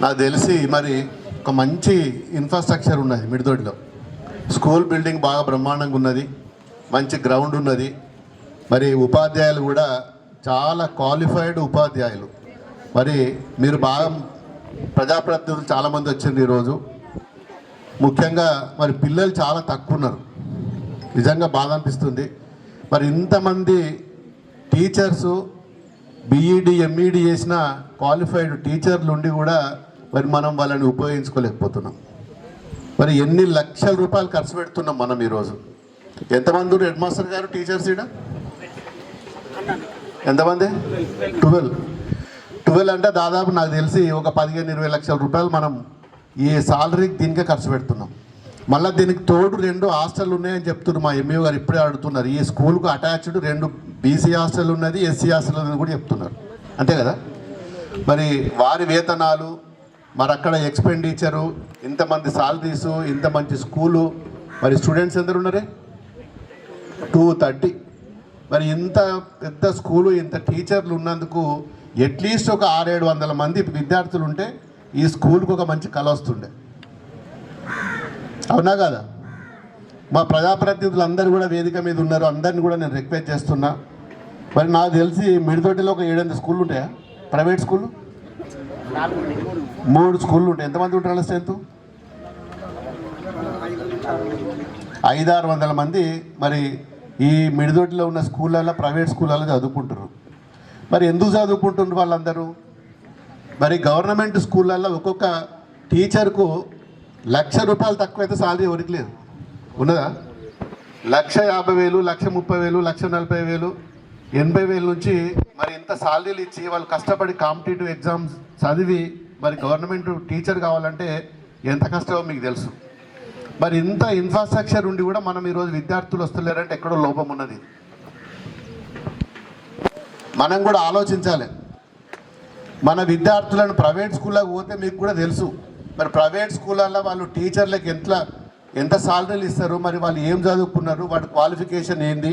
నాకు తెలిసి మరి ఒక మంచి ఇన్ఫ్రాస్ట్రక్చర్ ఉన్నది మిడితోటిలో. స్కూల్ బిల్డింగ్ బాగా బ్రహ్మాండంగా ఉన్నది. మంచి గ్రౌండ్ ఉన్నది. మరి ఉపాధ్యాయులు కూడా చాలా క్వాలిఫైడ్ ఉపాధ్యాయులు. మరి మీరు బాగా ప్రజాప్రతినిధులు చాలామంది వచ్చింది ఈరోజు. ముఖ్యంగా మరి పిల్లలు చాలా తక్కువ ఉన్నారు. నిజంగా బాధ అనిపిస్తుంది. మరి ఇంతమంది టీచర్సు బీఈడి ఎంఈడి చేసిన క్వాలిఫైడ్ టీచర్లు ఉండి కూడా మరి మనం వాళ్ళని ఉపయోగించుకోలేకపోతున్నాం. మరి ఎన్ని లక్షల రూపాయలు ఖర్చు పెడుతున్నాం మనం ఈరోజు? ఎంతమంది హెడ్ మాస్టర్ గారు టీచర్స్ ఈడ? ఎంతమంది? ట్వెల్వ్. ట్వెల్వ్ అంటే దాదాపు నాకు తెలిసి ఒక పదిహేను ఇరవై లక్షల రూపాయలు మనం ఈ సాలరీకి దీనికే ఖర్చు పెడుతున్నాం. మళ్ళీ దీనికి తోడు రెండు హాస్టల్ ఉన్నాయని చెప్తున్నారు. మా ఎంఈఓ గారు ఇప్పుడే అడుగుతున్నారు. ఈ స్కూల్కు అటాచ్డ్ రెండు బీసీ హాస్టల్ ఉన్నది ఎస్సీ హాస్టల్ ఉన్నది కూడా చెప్తున్నారు. అంతే కదా? మరి వారి వేతనాలు మరి అక్కడ ఎక్స్పెండిచరు ఇంతమంది సాలరీసు ఇంత మంచి స్కూలు మరి స్టూడెంట్స్ ఎందరు ఉన్నారే? Two thirty. మరి ఇంత పెద్ద స్కూలు ఇంత టీచర్లు ఉన్నందుకు అట్లీస్ట్ ఒక ఆరేడు వందల మంది విద్యార్థులు ఉంటే ఈ స్కూల్కి ఒక మంచి కళ వస్తుండే. అవునా కదా? మా ప్రజాప్రతినిధులు అందరూ కూడా వేదిక మీద ఉన్నారు. అందరిని కూడా నేను రిక్వెస్ట్ చేస్తున్నా. మరి నాకు తెలిసి మిడితోటిలో ఒక ఏడెనిమిది స్కూళ్ళు ఉంటాయా? ప్రైవేట్ స్కూళ్ళు? మూడు స్కూళ్ళు ఉంటాయి ఎంతమంది ఉంటారు స్ట్రెంత్? ఐదారు వందల మంది మరి ఈ మిడిదొడ్డిలో ఉన్న స్కూళ్ళల్లో ప్రైవేట్ స్కూళ్ళల్లో చదువుకుంటారు మరి ఎందుకు చదువుకుంటున్నారు వాళ్ళందరూ? మరి గవర్నమెంట్ స్కూళ్ళల్లో ఒక్కొక్క టీచర్కు లక్ష రూపాయలు తక్కువైతే సాలరీ ఎవరికి లేదు. ఉన్నదా? లక్ష యాభై వేలు లక్ష ముప్పై వేలు లక్ష నలభై వేలు ఎనభై వేల నుంచి మరి ఇంత సాలరీలు ఇచ్చి వాళ్ళు కష్టపడి కాంపిటేటివ్ ఎగ్జామ్స్ చదివి మరి గవర్నమెంట్ టీచర్ కావాలంటే ఎంత కష్టమో మీకు తెలుసు. మరి ఇంత ఇన్ఫ్రాస్ట్రక్చర్ ఉండి కూడా మనం ఈరోజు విద్యార్థులు వస్తలేరంటే ఎక్కడో లోపం ఉన్నది. మనం కూడా ఆలోచించాలి. మన విద్యార్థులను ప్రైవేట్ స్కూల్లోకి పోతే మీకు కూడా తెలుసు. మరి ప్రైవేట్ స్కూళ్ళల్లో వాళ్ళు టీచర్లకు ఎంత ఎంత సాలరీలు ఇస్తారు మరి వాళ్ళు ఏం చదువుకున్నారు వాటి క్వాలిఫికేషన్ ఏంది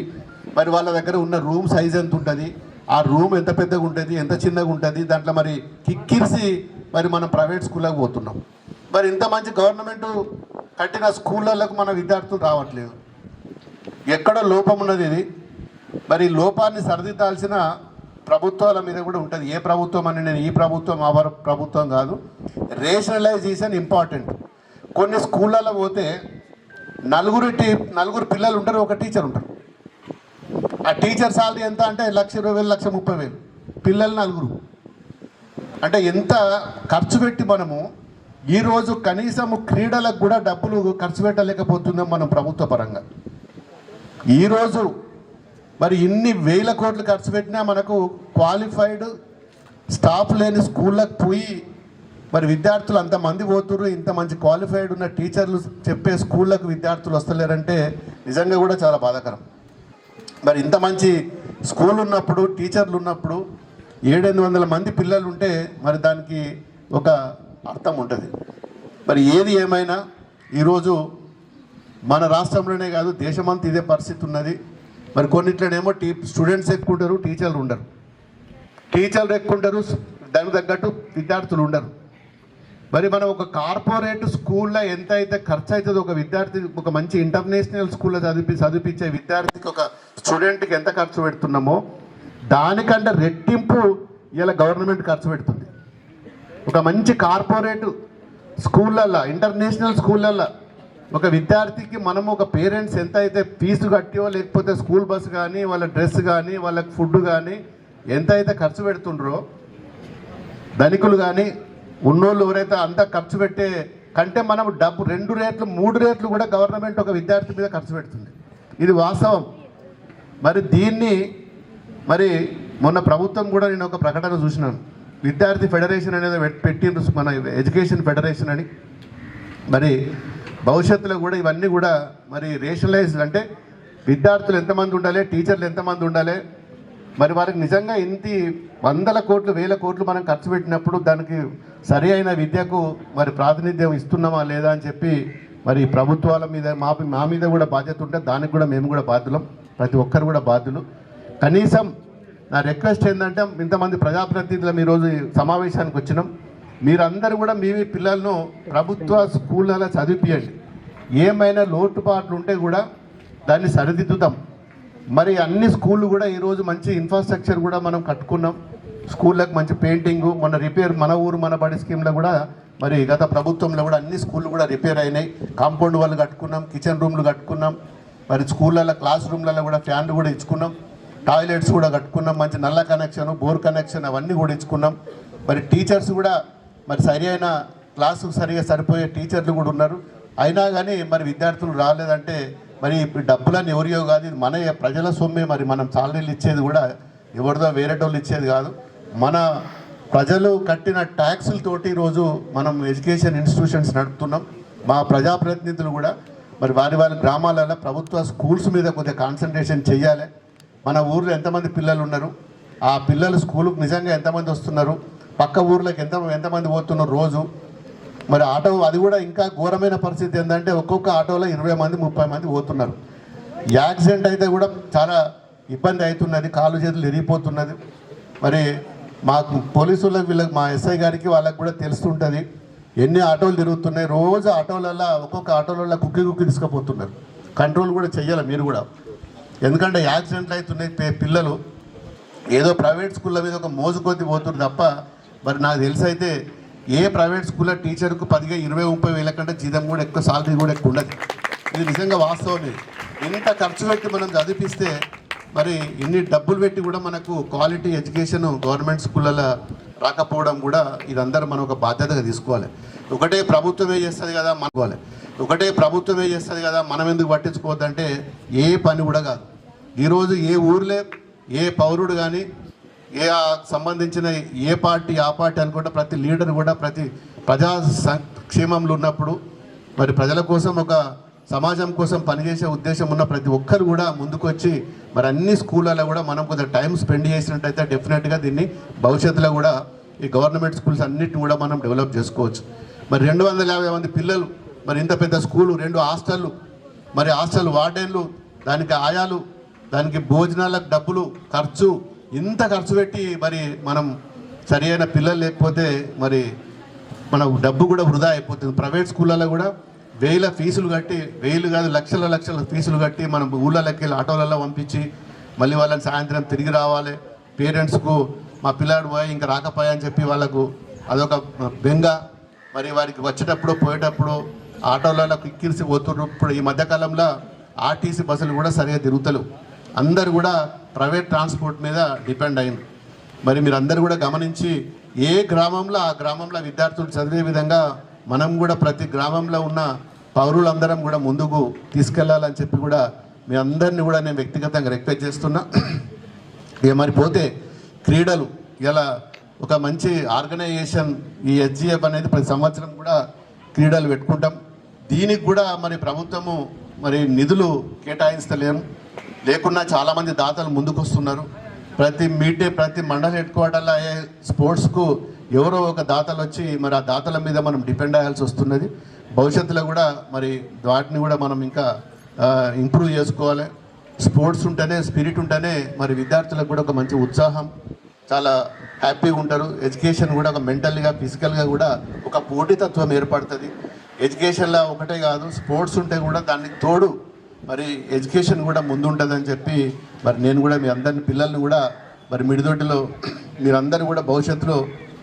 మరి వాళ్ళ దగ్గర ఉన్న రూమ్ సైజ్ ఎంత ఉంటుంది? ఆ రూమ్ ఎంత పెద్దగా ఉంటుంది? ఎంత చిన్నగా ఉంటుంది? దాంట్లో మరి కిక్కిరిసి మరి మనం ప్రైవేట్ స్కూళ్ళకి పోతున్నాం. మరి ఇంత మంచి గవర్నమెంట్ కట్టిన స్కూళ్ళకు మన విద్యార్థులు రావట్లేదు. ఎక్కడ లోపం ఉన్నది ఇది? మరి లోపాన్ని సరిదిద్దాల్సిన ప్రభుత్వాల మీద కూడా ఉంటుంది. ఏ ప్రభుత్వం అని నేను ఈ ప్రభుత్వం ఆ ప్రభుత్వం కాదు. Rationalisation important. కొన్ని స్కూళ్ళలో పోతే నలుగురు టీ నలుగురు పిల్లలు ఉంటారు ఒక టీచర్ ఉంటారు. ఆ టీచర్ సాలరీ ఎంత అంటే లక్ష ఇరవై వేలు లక్ష ముప్పై వేలు. పిల్లలు నలుగురు. అంటే ఎంత ఖర్చు పెట్టి మనము ఈరోజు కనీసం క్రీడలకు కూడా డబ్బులు ఖర్చు పెట్టలేకపోతున్నాం మనం ప్రభుత్వ పరంగా. ఈరోజు మరి ఇన్ని వేల కోట్లు ఖర్చు పెట్టినా మనకు క్వాలిఫైడ్ స్టాఫ్ లేని స్కూళ్ళకు పోయి మరి విద్యార్థులు అంతమంది పోతున్నారు ఇంత మంచి క్వాలిఫైడ్ ఉన్న టీచర్లు చెప్పే స్కూళ్ళకు విద్యార్థులు వస్తలేరంటే నిజంగా కూడా చాలా బాధాకరం. మరి ఇంత మంచి స్కూల్ ఉన్నప్పుడు టీచర్లు ఉన్నప్పుడు ఏడెనిమిది వందల మంది పిల్లలు ఉంటే మరి దానికి ఒక అర్థం ఉంటుంది. మరి ఏది ఏమైనా ఈరోజు మన రాష్ట్రంలోనే కాదు దేశమంతా ఇదే పరిస్థితి ఉన్నది. మరి కొన్నిట్లనేమో టీ స్టూడెంట్స్ ఎక్కువ ఉంటారు టీచర్లు ఉండరు. టీచర్లు ఎక్కువ ఉంటారు దానికి తగ్గట్టు విద్యార్థులు ఉండరు. మరి మనం ఒక కార్పొరేట్ స్కూల్లో ఎంత అయితే ఖర్చు అవుతుందో ఒక విద్యార్థి ఒక మంచి ఇంటర్నేషనల్ స్కూల్లో చదివి చదివించే విద్యార్థికి ఒక స్టూడెంట్కి ఎంత ఖర్చు పెడుతున్నామో దానికంటే రెట్టింపు ఇలా గవర్నమెంట్ ఖర్చు పెడుతుంది. ఒక మంచి కార్పొరేట్ స్కూళ్ళల్లో ఇంటర్నేషనల్ స్కూళ్ళల్లో ఒక విద్యార్థికి మనం ఒక పేరెంట్స్ ఎంత అయితే ఫీజు కట్టియో లేకపోతే స్కూల్ బస్సు కానీ వాళ్ళ డ్రెస్ కానీ వాళ్ళకి ఫుడ్ కానీ ఎంత అయితే ఖర్చు పెడుతుండ్రో ధనికులు కానీ ఉన్నోళ్ళు ఎవరైతే అంత ఖర్చు పెట్టే కంటే మనం డబ్బు రెండు రేట్లు మూడు రేట్లు కూడా గవర్నమెంట్ ఒక విద్యార్థి మీద ఖర్చు పెడుతుంది. ఇది వాస్తవం. మరి దీన్ని మరి మొన్న ప్రభుత్వం కూడా నేను ఒక ప్రకటన చూసినాను. విద్యార్థి ఫెడరేషన్ అనేది పెట్టిండ్రు మన ఎడ్యుకేషన్ ఫెడరేషన్ అని. మరి భవిష్యత్తులో కూడా ఇవన్నీ కూడా మరి రేషనలైజ్ అంటే విద్యార్థులు ఎంతమంది ఉండాలి టీచర్లు ఎంతమంది ఉండాలి మరి వారికి నిజంగా ఇంటి వందల కోట్లు వేల కోట్లు మనం ఖర్చు పెట్టినప్పుడు దానికి సరి అయిన విద్యకు మరి ప్రాతినిధ్యం ఇస్తున్నామా లేదా అని చెప్పి మరి ప్రభుత్వాల మీద మా మా మీద కూడా బాధ్యత ఉంటే దానికి కూడా మేము కూడా బాధ్యులం. ప్రతి ఒక్కరు కూడా బాధ్యులు. కనీసం నా రిక్వెస్ట్ ఏంటంటే ఇంతమంది ప్రజాప్రతినిధులం ఈరోజు సమావేశానికి వచ్చినాం. మీరందరూ కూడా మీ పిల్లలను ప్రభుత్వ స్కూళ్ళలో చదివిపియండి. ఏమైనా లోటుపాట్లు ఉంటే కూడా దాన్ని సరిదిద్దుతాం మరి అన్ని స్కూళ్ళు కూడా ఈరోజు మంచి ఇన్ఫ్రాస్ట్రక్చర్ కూడా మనం కట్టుకున్నాం. స్కూళ్ళకి మంచి పెయింటింగు మన రిపేర్ మన ఊరు మన బడి స్కీమ్లో కూడా మరి గత ప్రభుత్వంలో కూడా అన్ని స్కూళ్ళు కూడా రిపేర్ అయినాయి. కాంపౌండ్ వాళ్ళు కట్టుకున్నాం కిచెన్ రూమ్లు కట్టుకున్నాం. మరి స్కూళ్ళల్లో క్లాస్ రూమ్లలో కూడా ఫ్యాన్లు కూడా ఇచ్చుకున్నాం. టాయిలెట్స్ కూడా కట్టుకున్నాం. మంచి నల్ల కనెక్షన్ బోర్ కనెక్షన్ అవన్నీ కూడా ఇచ్చుకున్నాం. మరి టీచర్స్ కూడా మరి సరి అయిన క్లాసుకు సరిగా సరిపోయే టీచర్లు కూడా ఉన్నారు. అయినా కానీ మరి విద్యార్థులు రాలేదంటే మరి ఇప్పుడు డబ్బులని ఎవరియో కాదు. ఇది మన ప్రజల సొమ్మే మరి మనం సాలరీలు ఇచ్చేది కూడా ఎవరిదో వేరేటోళ్ళు ఇచ్చేది కాదు. మన ప్రజలు కట్టిన ట్యాక్సులతోటి ఈరోజు మనం ఎడ్యుకేషన్ ఇన్స్టిట్యూషన్స్ నడుపుతున్నాం. మా ప్రజాప్రతినిధులు కూడా మరి వారి వారి గ్రామాలలో ప్రభుత్వ స్కూల్స్ మీద కొద్దిగా కాన్సన్ట్రేషన్ చేయాలి. మన ఊర్లో ఎంతమంది పిల్లలు ఉన్నారు? ఆ పిల్లలు స్కూల్కి నిజంగా ఎంతమంది వస్తున్నారు? పక్క ఊర్లోకి ఎంత ఎంతమంది పోతున్నారు రోజు? మరి ఆటో అది కూడా ఇంకా ఘోరమైన పరిస్థితి ఏంటంటే ఒక్కొక్క ఆటోలో ఇరవై మంది ముప్పై మంది పోతున్నారు. యాక్సిడెంట్ అయితే కూడా చాలా ఇబ్బంది అవుతున్నది కాలు చేతులు ఎరిగిపోతున్నది మరి మాకు పోలీసులకు వీళ్ళకి మా ఎస్ఐ గారికి వాళ్ళకి కూడా తెలుస్తుంటుంది. ఎన్ని ఆటోలు తిరుగుతున్నాయి? రోజు ఆటోలలో ఒక్కొక్క ఆటోలలో కుక్కి కుక్కి తీసుకుపోతున్నారు. కంట్రోల్ కూడా చెయ్యాలి మీరు కూడా. ఎందుకంటే యాక్సిడెంట్లు అవుతున్నాయి పిల్లలు. ఏదో ప్రైవేట్ స్కూళ్ళ మీద ఒక మోజు కొద్ది పోతుంది తప్ప మరి నాకు తెలిసి అయితే ఏ ప్రైవేట్ స్కూల్లో టీచర్కు పదిగా ఇరవై ముప్పై వేల కంటే జీతం కూడా ఎక్కువ సాలరీ కూడా ఎక్కువ ఉండదు. ఇది నిజంగా వాస్తవం ఇంత ఖర్చు పెట్టి మనం చదివిపిస్తే మరి ఇన్ని డబ్బులు పెట్టి కూడా మనకు క్వాలిటీ ఎడ్యుకేషన్ గవర్నమెంట్ స్కూళ్ళలో రాకపోవడం కూడా ఇదందరూ మనం ఒక బాధ్యతగా తీసుకోవాలి. ఒకటే ప్రభుత్వమే చేస్తుంది కదా మనకోవాలి ఒకటే ప్రభుత్వమే చేస్తుంది కదా మనం ఎందుకు పట్టించుకోవద్దంటే ఏ పని కూడా కాదు. ఈరోజు ఏ ఊర్లే ఏ పౌరుడు కానీ ఏ ఆ సంబంధించిన ఏ పార్టీ ఆ పార్టీ అనుకుంటే ప్రతి లీడర్ కూడా ప్రతి ప్రజా సంక్షేమంలో ఉన్నప్పుడు మరి ప్రజల కోసం ఒక సమాజం కోసం పనిచేసే ఉద్దేశం ఉన్న ప్రతి ఒక్కరు కూడా ముందుకొచ్చి మరి అన్ని స్కూళ్ళలో కూడా మనం కొంచెం టైం స్పెండ్ చేసినట్టయితే డెఫినెట్గా దీన్ని భవిష్యత్తులో కూడా ఈ గవర్నమెంట్ స్కూల్స్ అన్నిటిని కూడా మనం డెవలప్ చేసుకోవచ్చు. మరి రెండు వందల యాభై మంది పిల్లలు మరి ఇంత పెద్ద స్కూలు రెండు హాస్టళ్ళు మరి హాస్టల్ వార్డెన్లు దానికి ఆయాలు దానికి భోజనాలకు డబ్బులు ఖర్చు ఇంత ఖర్చు పెట్టి మరి మనం సరి అయిన పిల్లలు లేకపోతే మరి మన డబ్బు కూడా వృధా అయిపోతుంది. ప్రైవేట్ స్కూళ్ళలో కూడా వేల ఫీజులు కట్టి వేలు కాదు లక్షల లక్షల ఫీజులు కట్టి మనం ఊళ్ళలోకి వెళ్ళి ఆటోలలో పంపించి మళ్ళీ వాళ్ళని సాయంత్రం తిరిగి రావాలి. పేరెంట్స్కు మా పిల్లాడు పోయి ఇంకా రాకపోయా అని చెప్పి వాళ్ళకు అదొక బెంగ. మరి వారికి వచ్చేటప్పుడు పోయేటప్పుడు ఆటోలలో కిక్కిరిసి పోతున్నారు ఇప్పుడు ఈ మధ్యకాలంలో ఆర్టీసీ బస్సులు కూడా సరిగా తిరుగుతలు అందరు కూడా ప్రైవేట్ ట్రాన్స్పోర్ట్ మీద డిపెండ్ అయింది మరి మీరు అందరు కూడా గమనించి ఏ గ్రామంలో ఆ గ్రామంలో విద్యార్థులు చదివే విధంగా మనం కూడా ప్రతి గ్రామంలో ఉన్న పౌరులందరం కూడా ముందుకు తీసుకెళ్ళాలని చెప్పి కూడా మీ అందరినీ కూడా నేను వ్యక్తిగతంగా రిక్వెస్ట్ చేస్తున్నా. ఇక మరి పోతే క్రీడలు ఇలా ఒక మంచి ఆర్గనైజేషన్ ఈ హెచ్జిఎఫ్ అనేది ప్రతి సంవత్సరం కూడా క్రీడలు పెట్టుకుంటాం. దీనికి కూడా మరి ప్రభుత్వము మరి నిధులు కేటాయించలేము లేకున్నా చాలామంది దాతలు ముందుకు వస్తున్నారు ప్రతి మీటే ప్రతి మండల హెడ్ క్వార్టర్లో అయ్యే స్పోర్ట్స్కు ఎవరో ఒక దాతలు వచ్చి మరి ఆ దాతల మీద మనం డిపెండ్ అయ్యాల్సి వస్తున్నది. భవిష్యత్తులో కూడా మరి వాటిని కూడా మనం ఇంకా ఇంప్రూవ్ చేసుకోవాలి. స్పోర్ట్స్ ఉంటేనే స్పిరిట్ ఉంటేనే మరి విద్యార్థులకు కూడా ఒక మంచి ఉత్సాహం. చాలా హ్యాపీగా ఉంటారు. ఎడ్యుకేషన్ కూడా ఒక మెంటల్గా ఫిజికల్గా కూడా ఒక పోటీతత్వం ఏర్పడుతుంది. ఎడ్యుకేషన్లో ఒకటే కాదు స్పోర్ట్స్ ఉంటే కూడా దానికి తోడు మరి ఎడ్యుకేషన్ కూడా ముందుంటుందని చెప్పి మరి నేను కూడా మీ అందరిని పిల్లల్ని కూడా మరి మిడిదొడ్డిలో మీరందరూ కూడా భవిష్యత్తులో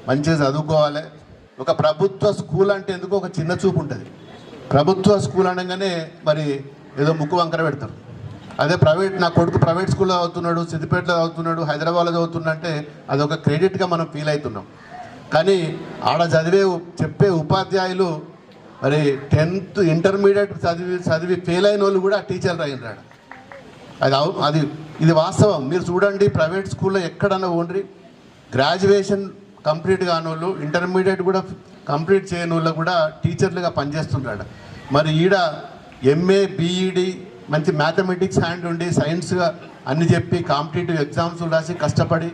మంచిగా చదువుకోవాలి. ఒక ప్రభుత్వ స్కూల్ అంటే ఎందుకు ఒక చిన్న చూపు ఉంటుంది. ప్రభుత్వ స్కూల్ అనగానే మరి ఏదో ముక్కు వంకర పెడతారు. అదే ప్రైవేట్ నా కొడుకు ప్రైవేట్ స్కూల్లో చదువుతున్నాడు సిద్దిపేటలో చదువుతున్నాడు హైదరాబాద్లో చదువుతున్నంటే అదొక క్రెడిట్గా మనం ఫీల్ అవుతున్నాం. కానీ ఆడ చదివే చెప్పే ఉపాధ్యాయులు మరి టెన్త్ ఇంటర్మీడియట్ చదివి చదివి ఫెయిల్ అయిన వాళ్ళు కూడా టీచర్లు అయినరాడు అది అవు అది ఇది వాస్తవం. మీరు చూడండి ప్రైవేట్ స్కూల్లో ఎక్కడన్నా ఉండ్రి గ్రాడ్యుయేషన్ కంప్లీట్ కాని వాళ్ళు ఇంటర్మీడియట్ కూడా కంప్లీట్ చేయని వాళ్ళు కూడా టీచర్లుగా పనిచేస్తుంటాడు మరి ఈడ ఎంఏ బీఈడి మంచి మ్యాథమెటిక్స్ హ్యాండ్ ఉండి సైన్స్గా అన్ని చెప్పి కాంపిటేటివ్ ఎగ్జామ్స్ రాసి కష్టపడి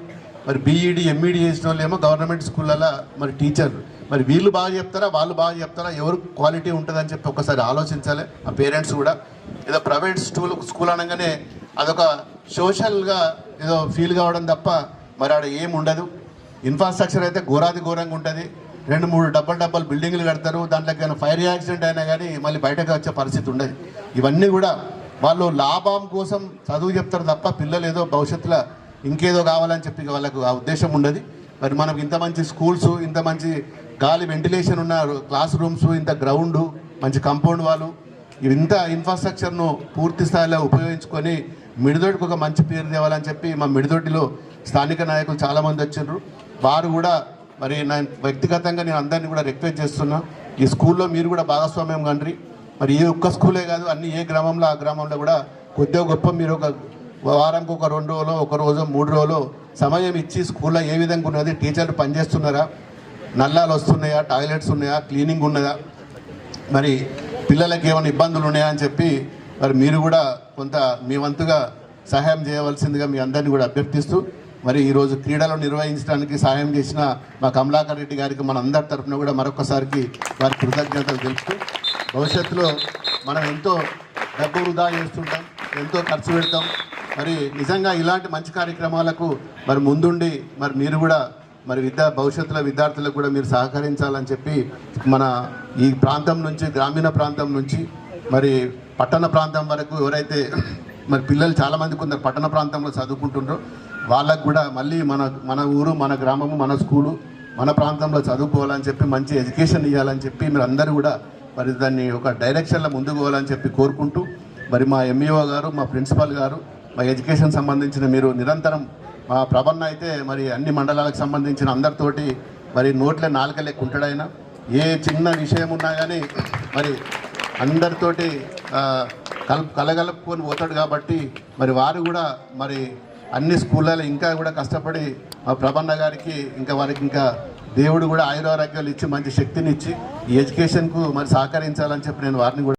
మరి బీఈడి ఎంఈడి చేసిన వాళ్ళు ఏమో గవర్నమెంట్ స్కూళ్ళలో మరి టీచర్లు మరి వీళ్ళు బాగా చెప్తారా వాళ్ళు బాగా చెప్తారా ఎవరు క్వాలిటీ ఉంటుందని చెప్పి ఒకసారి ఆలోచించాలి. ఆ పేరెంట్స్ కూడా. ఏదో ప్రైవేట్ స్కూల్ స్కూల్ అనగానే అదొక సోషల్గా ఏదో ఫీల్ కావడం తప్ప మరి ఆడ ఏమి ఉండదు. ఇన్ఫ్రాస్ట్రక్చర్ అయితే ఘోరాది ఘోరంగా ఉంటుంది. రెండు మూడు డబ్బల్ డబ్బల్ బిల్డింగ్లు కడతారు. దాంట్లోకి ఏమైనా ఫైర్ యాక్సిడెంట్ అయినా కానీ మళ్ళీ బయటకు వచ్చే పరిస్థితి ఉండదు. ఇవన్నీ కూడా వాళ్ళు లాభం కోసం చదువు చెప్తారు తప్ప పిల్లలు ఏదో భవిష్యత్తులో ఇంకేదో కావాలని చెప్పి వాళ్ళకు ఆ ఉద్దేశం ఉండదు. మరి మనకు ఇంత మంచి స్కూల్స్ ఇంత మంచి గాలి వెంటిలేషన్ ఉన్న క్లాస్ రూమ్స్ ఇంత గ్రౌండ్ మంచి కాంపౌండ్ వాళ్ళు ఇంత ఇన్ఫ్రాస్ట్రక్చర్ను పూర్తి స్థాయిలో ఉపయోగించుకొని మిడిదొడ్డికి ఒక మంచి పేరు తేవాలని చెప్పి మా మిడిదొడ్డిలో స్థానిక నాయకులు చాలామంది వచ్చిండ్రు. వారు కూడా మరి నేను వ్యక్తిగతంగా నేను అందరినీ కూడా రిక్వెస్ట్ చేస్తున్నా. ఈ స్కూల్లో మీరు కూడా భాగస్వామ్యం కండ్రి. మరి ఏ ఒక్క స్కూలే కాదు అన్ని ఏ గ్రామంలో ఆ గ్రామంలో కూడా కొద్దిగా గొప్ప మీరు ఒక వారానికి ఒక రెండు రోజులు ఒక రోజు మూడు రోజులు సమయం ఇచ్చి స్కూల్లో ఏ విధంగా ఉన్నది టీచర్లు పనిచేస్తున్నారా నల్లాలు వస్తున్నాయా టాయిలెట్స్ ఉన్నాయా క్లీనింగ్ ఉన్నదా మరి పిల్లలకి ఏమైనా ఇబ్బందులు ఉన్నాయా అని చెప్పి మరి మీరు కూడా కొంత మీ వంతుగా సహాయం చేయవలసిందిగా మీ అందరినీ కూడా అభ్యర్థిస్తూ మరి ఈరోజు క్రీడలు నిర్వహించడానికి సహాయం చేసిన మా కమలాకర్ రెడ్డి గారికి మన అందరి తరఫున కూడా మరొకసారికి వారి కృతజ్ఞతలు తెలుపుతూ భవిష్యత్తులో మనం ఎంతో డబ్బు వృధా చేస్తుంటాం ఎంతో ఖర్చు పెడతాం. మరి నిజంగా ఇలాంటి మంచి కార్యక్రమాలకు మరి ముందుండి మరి మీరు కూడా మరి విద్యా భవిష్యత్తులో విద్యార్థులకు కూడా మీరు సహకరించాలని చెప్పి మన ఈ ప్రాంతం నుంచి గ్రామీణ ప్రాంతం నుంచి మరి పట్టణ ప్రాంతం వరకు ఎవరైతే మరి పిల్లలు చాలామంది కొందరు పట్టణ ప్రాంతంలో చదువుకుంటుండ్రో. వాళ్ళకు కూడా మళ్ళీ మన మన ఊరు మన గ్రామము మన స్కూలు మన ప్రాంతంలో చదువుకోవాలని చెప్పి మంచి ఎడ్యుకేషన్ ఇవ్వాలని చెప్పి మీరు అందరూ కూడా మరి దాన్ని ఒక డైరెక్షన్లో ముందుకు పోవాలని చెప్పి కోరుకుంటూ మరి మా ఎంఈఓ గారు మా ప్రిన్సిపల్ గారు మా ఎడ్యుకేషన్ సంబంధించిన మీరు నిరంతరం మా ప్రభన్న అయితే మరి అన్ని మండలాలకు సంబంధించిన అందరితోటి మరి నోట్ల నాలుక లెక్క ఉంటాడైనా ఏ చిన్న విషయం ఉన్నా కానీ మరి అందరితోటి కల్ కలగలుపుకొని పోతాడు కాబట్టి మరి వారు కూడా మరి అన్ని స్కూళ్ళలో ఇంకా కూడా కష్టపడి మా ప్రభన్న గారికి ఇంకా వారికి ఇంకా దేవుడు కూడా ఆయురారోగ్యాలు ఇచ్చి మంచి శక్తిని ఇచ్చి ఈ ఎడ్యుకేషన్కు మరి సహకరించాలని చెప్పి నేను వారిని కూడా